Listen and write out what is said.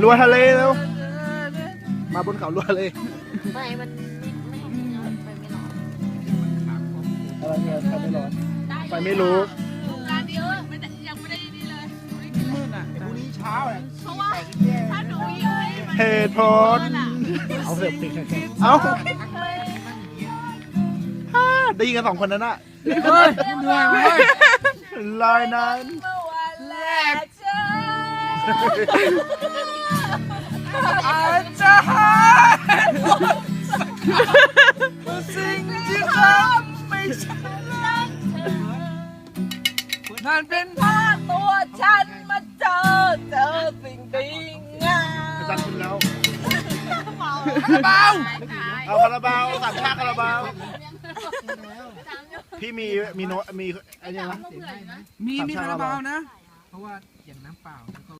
รัวทะเลแล้ว มาบนเขารัวทะเลไม่มันไม่ไม่ไม่ไปไม่รออะไรเนี่ยไฟไม่ร้อนไฟไม่รู้การนี้ไม่ได้ยังไม่ได้นี่เลยมืดอะพรุ่งนี้เช้าอะเพราะว่าถ้าหนูยังไม่เหตุผลเอาเสร็จติเอาฮ่าได้ยินกันสองคนนั้นอะเฮ้ยเหนื่อยเว้ยลอยนั้น อาจารย์สิ่งที่ทำไม่ใช่นั่นเป็นถ้าตัวฉันมาเจอเจอสิ่งดีงามจันคุณแล้วเบาเอาคาราบาวสามชาคาราบาวพี่มีมีโนตมีอะไรนะมีมีคาราบาวนะ เพราะว่าอย่างน้ำเปล่า